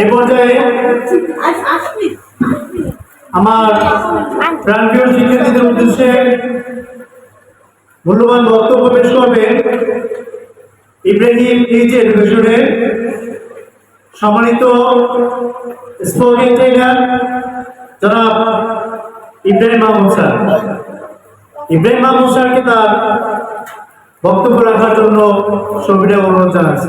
এই পর্যায়ে আমার প্রাণপ্রিয় শিক্ষার্থীদের উদ্দেশ্যে মূল্যবান বক্তব্য পেশ করবেন ইব্রাহিম এইচ এডুকেশনের সম্মানিত স্পোর্টিং ট্রেনার জনাব ইব্রাহিম মাহমুদ স্যার। ইব্রাহিম মাহমুদ স্যারকে তার বক্তব্য রাখার জন্য ছবিটা অনুরোধ জানাচ্ছি।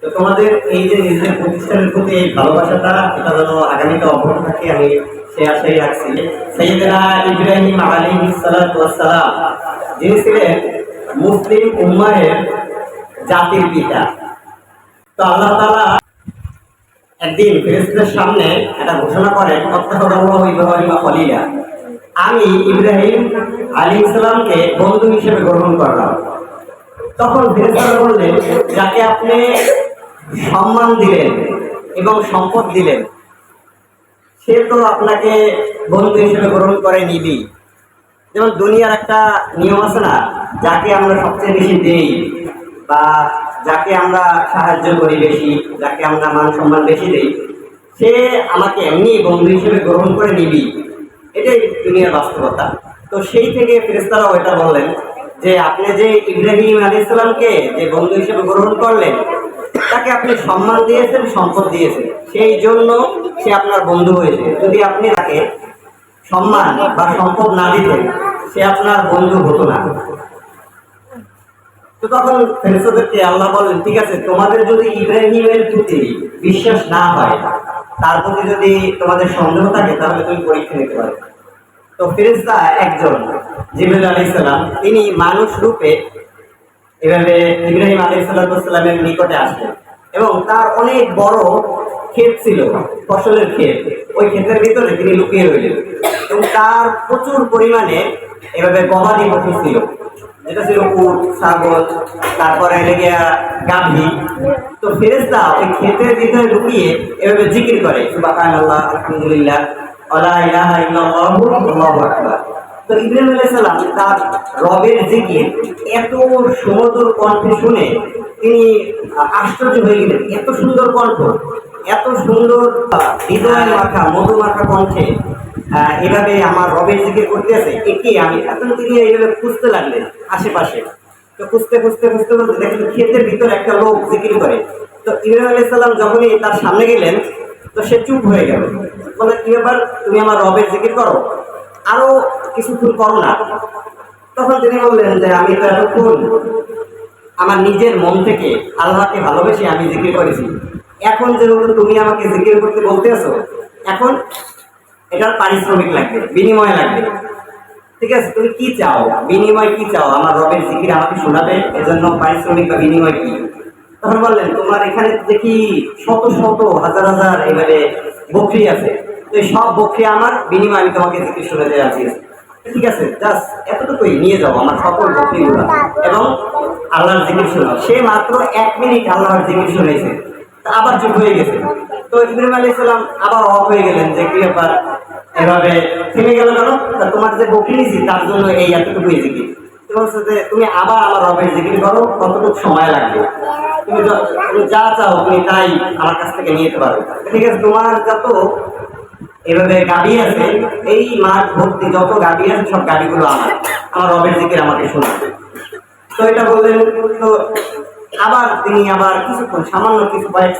তো তোমাদের এই যে নিজেদের প্রতিষ্ঠানের প্রতি এই ভালোবাসাটা এটা যেন থাকে, আমি সে আশাই রাখছি। ইব্রাহিম যিনি ছিলেন মুসলিম জাতির পিতা। তো আল্লাহ তাআলা একদিন ফেরেশতাদের সামনে একটা ঘোষণা করেন ইব্রাহিম আমি ইব্রাহিম আলী ইসলামকে বন্ধু হিসেবে গ্রহণ করলাম। তখন ফেরেশতারা বললেন, যাকে আপনি সম্মান দিলেন এবং সম্পদ দিলেন। সে তো আপনাকে বন্ধু হিসেবে গ্রহণ করে নিবি যেমন দুনিয়ার একটা নিয়ম আছে না, যাকে আমরা সবচেয়ে বেশি দেই বা যাকে আমরা সাহায্য করি বেশি, যাকে আমরা মান সম্মান বেশি দেই, সে আমাকে এমনি বন্ধু হিসেবে গ্রহণ করে নিবি এটাই দুনিয়ার বাস্তবতা। তো সেই থেকে ফেরেস্তারাও এটা বললেন যে, আপনি যে ইব্রাহিম আলী ইসলামকে যে বন্ধু হিসেবে গ্রহণ করলেন তাকে আপনি সম্মান দিয়েছেন, সম্পদ দিয়েছেন। সেই জন্য সে আপনার বন্ধু হয়েছে। যদি আপনি তাকে সম্মান বা সম্পদ না দিতেন, সে আপনার বন্ধু হতো না। তো তখন ফেরেশতাদেরকে আল্লাহ বলেন, ঠিক আছে, তোমাদের যদি ইব্রাহিমের প্রতি বিশ্বাস না হয়, তার প্রতি যদি তোমাদের সন্দেহ থাকে, তাহলে তুমি পরীক্ষা নিতে পারো। তো ফেরেশতা একজন জিবরুল আলাইহিস সালাম, তিনি মানুষ রূপে এভাবে ইব্রাহিম আলাইহিস সালামের নিকটে আসলেন এবং তার অনেক বড় ক্ষেত ছিল, ফসলের ক্ষেত। ওই ক্ষেতের ভিতরে তিনি লুকিয়ে রইলেন। এবং তার প্রচুর পরিমাণে এভাবে গবাদি পশু ছিল। যেটা ছিল উট, ছাগল, তারপরে লেগে গাভী। তো ফেরেস্তা ওই ক্ষেতের ভিতরে লুকিয়ে এভাবে জিকির করে আল্লাহ আলহামদুলিল্লাহ আলা ইলাহা ইল্লাল্লাহু, আল্লাহু আকবার। তো ইব্রাহিম আলাইহিস সালাম তার রবের জিকির এত সুমধুর কণ্ঠে শুনে তিনি আশ্চর্য হয়ে গেলেন। এত সুন্দর কণ্ঠ, এত সুন্দর হৃদয় মাখা মধু মাখা কণ্ঠে এভাবে আমার রবের জিকির করতে আছে। একে আমি? এখন তিনি এইভাবে খুঁজতে লাগলেন আশেপাশে। তো খুঁজতে খুঁজতে খুঁজতে খুঁজতে দেখলেন ক্ষেতের ভিতরে একটা লোক জিকির করে। তো ইব্রাহিম আলাইহিস সালাম যখনই তার সামনে গেলেন, তো সে চুপ হয়ে গেল। বলে কি ব্যাপার? তুমি আমার রবের জিকির করো? আরও কিছুক্ষণ করো না। তখন তিনি বললেন যে, আমি তো এতক্ষণ আমার নিজের মন থেকে আল্লাহকে ভালোবেসে আমি জিকির করেছি। এখন যেহেতু তুমি আমাকে জিকির করতে বলতে আছো, এখন এটার পারিশ্রমিক লাগবে, বিনিময় লাগবে। ঠিক আছে, তুমি কি চাও? বিনিময় কি চাও? আমার রবের জিকির আমাকে শোনাবে? এজন্য পারিশ্রমিক বা বিনিময় কি? তখন বললেন, তোমার এখানে দেখি শত শত, হাজার হাজার এবারে বকরি আছে। তো এই সব বকরি আমার বিনিময় আমি তোমাকে জিকির শোনাতে রাজি আছি ঠিক আছে জাস্ট এতটুকুই নিয়ে যাও আমার সকল বকরিগুলো এবং আল্লাহর জিকির শোনাও। সে মাত্র এক মিনিট আল্লাহর জিকির শুনেছে। আবার চুপ হয়ে গেছে। তো ইব্রাহিম আলাইহিস সালাম আবার অফ হয়ে গেলেন যে, কি ব্যাপার? এভাবে থেমে গেল কেন? তোমার যে বকরি নিয়েছি, তার জন্য এই এতটুকুই জিকির। বলছে যে, তুমি আবার আমার রবের জিকির করো, কতটুকু সময় লাগবে? তুমি যা চাও, তুমি তাই আমার কাছ থেকে নিয়ে যেতে পারো। ঠিক আছে, তোমার যত এভাবে গাড়ি আছে, এই মাঠ ভর্তি যত গাড়ি আছে, সব গাড়িগুলো আমার। আমার রবের জিকির আমাকে শোনাবে। তো এটা বললেন, তো আবার তিনি আবার কিছুক্ষণ, সামান্য কিছু কয়েক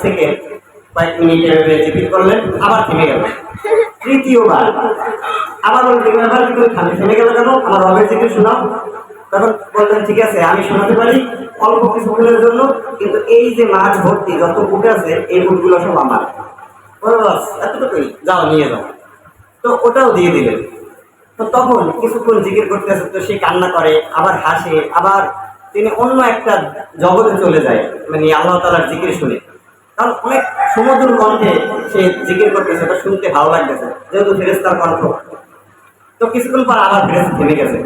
কয়েক মিনিট এভাবে জিকির করলেন, আবার থেমে গেল। তৃতীয়বার। আবার বললেন এবার কি তুমি খালি থেমে গেল কেন? আমার রবের জিকির শোনাও। তখন বললেন, ঠিক আছে, আমি শোনাতে পারি অল্প কিছু জন্য, কিন্তু এই যে মাছ ভর্তি যত বুট আছে, এই বুটগুলো সব আমার। এতটুকুই, যাও, নিয়ে যাও। তো ওটাও দিয়ে দিলেন। তো তখন কিছুক্ষণ জিকির করতেছে তো সে কান্না করে, আবার হাসে, আবার তিনি অন্য একটা জগতে চলে যায় মানে আল্লাহ তালার জিকির শুনে। কারণ অনেক সমুদ্র কণ্ঠে সে জিকির করতেছে ওটা শুনতে ভালো লাগতেছে, যেহেতু ফেরেস্তার কণ্ঠ। তো কিছুক্ষণ পর আবার ফেরেস্তা থেমে গেছে।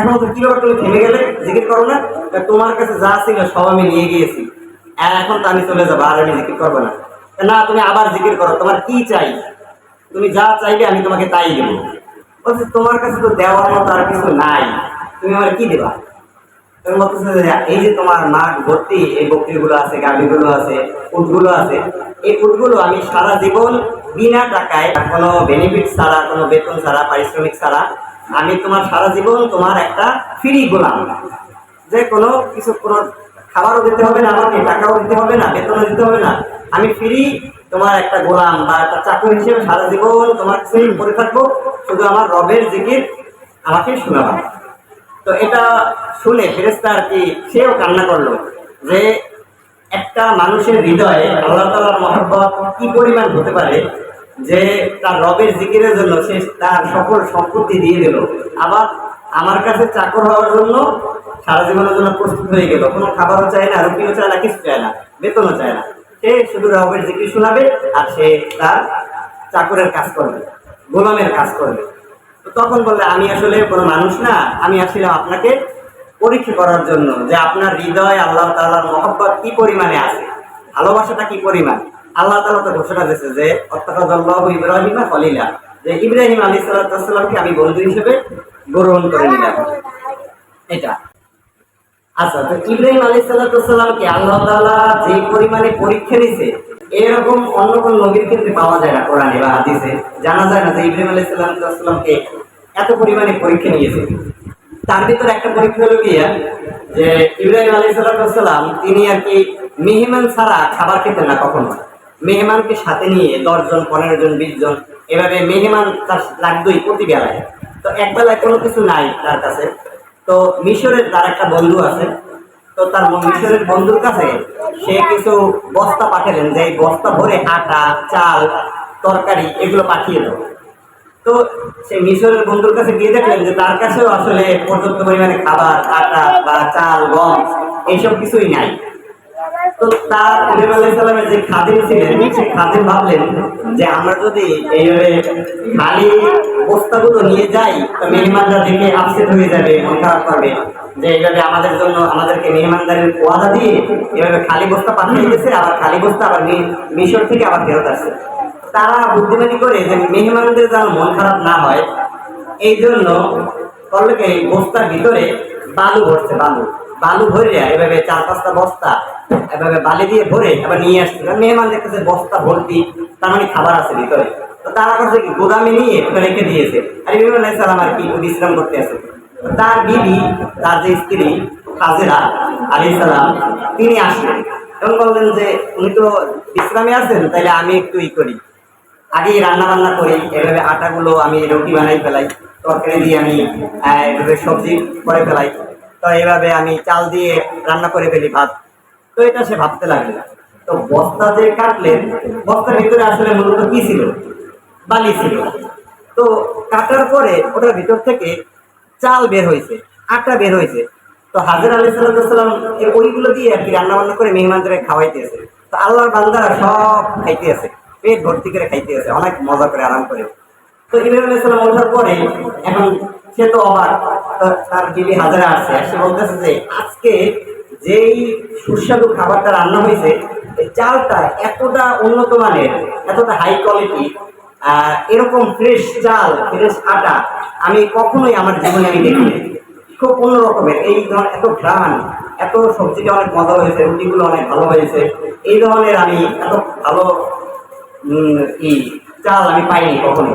এখন তো কি তুমি থেমে গেলে? জিকির করো না? তোমার কাছে যা ছিল সব আমি নিয়ে গিয়েছি। এখন তো আমি চলে যাব, আর আমি জিকির করব না। না, তুমি আবার জিকির করো, তোমার কি চাই? তুমি যা চাইবে আমি তোমাকে তাই দেবো। বলছে, তোমার কাছে তো দেওয়ার মতো আর কিছু নাই। তুমি আমার কি দেবা? তুমি এই যে তোমার মাঠ ভর্তি, এই বকরিগুলো আছে গাড়িগুলো আছে, উটগুলো আছে, এই উটগুলো আমি সারা জীবন বিনা টাকায়, কোনো বেনিফিট ছাড়া, কোনো বেতন ছাড়া, পারিশ্রমিক ছাড়া, আমি তোমার সারা জীবন তোমার একটা ফ্রি গোলাম। যে কোনো কিছু কোনো খাবারও দিতে হবে না, আমাকে টাকাও দিতে হবে না, বেতনও দিতে হবে না আমি ফিরি, তোমার একটা গোলাম বা একটা চাকরি হিসেবে সারা জীবন তোমার কাছে করে থাকব। শুধু আমার রবের জিকির আমাকে শোনাবা। তো এটা শুনে ফেরেস্তা আর কি, সেও কান্না করল যে একটা মানুষের হৃদয়ে আল্লাহ তালার মহব্বত কি পরিমাণ হতে পারে যে তার রবের জিকিরের জন্য সে তার সকল সম্পত্তি দিয়ে দিল। আবার আমার কাছে চাকর হওয়ার জন্য সারা জীবনের জন্য প্রস্তুত হয়ে গেল। কোনো খাবারও চায় না, রুটিও চায় না, কিছু চায় না, বেতনও চায় না। সে শুধু রবের জিকির শোনাবে আর সে তার চাকরের কাজ করবে, গোলামের কাজ করবে। তখন বললে, আমি আসলে কোনো মানুষ না, আমি আসলে আপনাকে পরীক্ষা করার জন্য যে আপনার হৃদয় আল্লাহ তাআলার মহব্বত কি পরিমাণে আছে, ভালোবাসাটা কি পরিমাণ? আল্লাহ তাআলা তো ঘোষণা দিয়েছে যে অত্যাকাল্লাহু ইব্রাহিমা খলিলা। যে ইব্রাহিম আলী সাল্লামকে আমি বন্ধু হিসেবে গ্রহণ করে নিলাম। এটা। আচ্ছা তো ইব্রাহিম আলী সাল্লামকে আল্লাহ যে পরিমাণে পরীক্ষা নিছে এরকম অন্য কোন নবীর ক্ষেত্রে পাওয়া যায় না কোরআনে বা হাদিসে। জানা যায় না যে ইব্রাহিম আলী সাল্লামকে এত পরিমাণে পরীক্ষা নিয়েছে। তার ভিতরে একটা পরীক্ষা হলো গিয়া যে ইব্রাহিম আলী সাল্লাম তিনি আর কি মেহমান ছাড়া খাবার খেতেন না কখনো। মেহমানকে সাথে নিয়ে দশজন পনেরো জন, বিশ জন, এভাবে মেহমান তার লাগতোই প্রতি বেলায়। তো এক বেলায় কোনো কিছু নাই তার কাছে। তো মিশরের তার একটা বন্ধু আছে। তো তার মিশরের বন্ধুর কাছে সে কিছু বস্তা পাঠালেন যে বস্তা ভরে আটা, চাল, তরকারি এগুলো পাঠিয়ে দেবো তো সে মিশরের বন্ধুর কাছে গিয়ে দেখলেন যে তার কাছেও আসলে পর্যাপ্ত পরিমাণে খাবার, আটা বা চাল, গম এইসব কিছুই নাই। খালি আমাদের জন্য আমাদেরকে মেহমানদারের দিয়ে এভাবে খালি বস্তা পাঠিয়ে দিয়েছে, আবার খালি বস্তা আবার মিশর থেকে আবার ফেরত আসছে। তারা বুদ্ধিমানি করে যে মেহমানদের যেন মন খারাপ না হয়, এই জন্য বস্তার ভিতরে বালু ভরছে, বালু। বালু ভরে এভাবে চার পাঁচটা বস্তা এভাবে বালি দিয়ে ভরে এবার নিয়ে আসছে। মেহমান দেখতেছে বস্তা, ভর্তি, তার মানে খাবার আছে ভিতরে। তো তারা করছে কি? গোদামে নিয়ে রেখে দিয়েছে। আর ইব্রাহিম আলাইহিস সালাম আর কি? বিশ্রাম করতে আছে তার বিবি, তার যে স্ত্রী হাজেরা আলী সালাম, তিনি আসলেন। এবং বললেন যে, উনি তো বিশ্রামে আছেন তাহলে আমি একটু ই করি। আগে রান্না বান্না করি, এভাবে আটাগুলো আমি রুটি বানাই ফেলাই। তরকারি দিয়ে আমি এভাবে সবজি করে ফেলাই। তো এইভাবে আমি চাল দিয়ে রান্না করে ফেলি ভাত। তো এটা সে ভাবতে লাগল। তো বস্তা যে কাটলেন, বস্তার ভিতরে আসলে মূলত কি ছিল? বালি ছিল। তো কাটার পরে ওটার ভিতর থেকে চাল বের হয়েছে, আটা বের হয়েছে। তো হাজার আলী সাল্লাম ওইগুলো দিয়ে আর কি রান্না বান্না করে মেহমানদের খাওয়াইতেছে তো আল্লাহর বান্দারা সব খাইতে আছে, পেট ভর্তি করে খাইতে আছে, অনেক মজা করে, আরাম করে। তো ইব্রাহিম আলাইহিস সালাম ওঠার পরে এখন সে তো অবাক, তার বিবি হাজারে আসছে সে বলতেছে যে, আজকে যেই সুস্বাদু খাবারটা রান্না হয়েছে চালটা এতটা উন্নত মানের, এতটা হাই কোয়ালিটি এরকম ফ্রেশ চাল ফ্রেশ আটা আমি কখনোই আমার জীবনে আমি দেখিনি। খুব অন্যরকমের এই ধরনের এত ঘ্রাণ, এত সবজিটা অনেক মজা হয়েছে, রুটিগুলো অনেক ভালো হয়েছে। এই ধরনের আমি এত ভালো ই চাল আমি পাইনি কখনো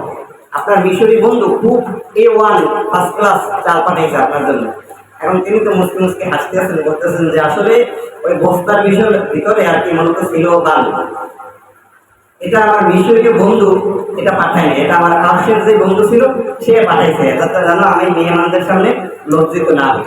আপনার মিশরি বন্ধু খুব এ ওয়ান ফার্স্ট ক্লাস চাল পাঠিয়েছে আপনার জন্য। এখন তিনি তো মুসকে মুসকে হাসতে আছেন বলতেছেন যে আসলে ওই বস্তার বিষয়ের ভিতরে আর কি মূলত ছিল বাল এটা আমার মিশরীয় বন্ধু, এটা পাঠায়নি, এটা আমার কাশের যে বন্ধু ছিল, সে পাঠাইছে। যাতে জানো, আমি মেহমানদের সামনে লজ্জিত না। হই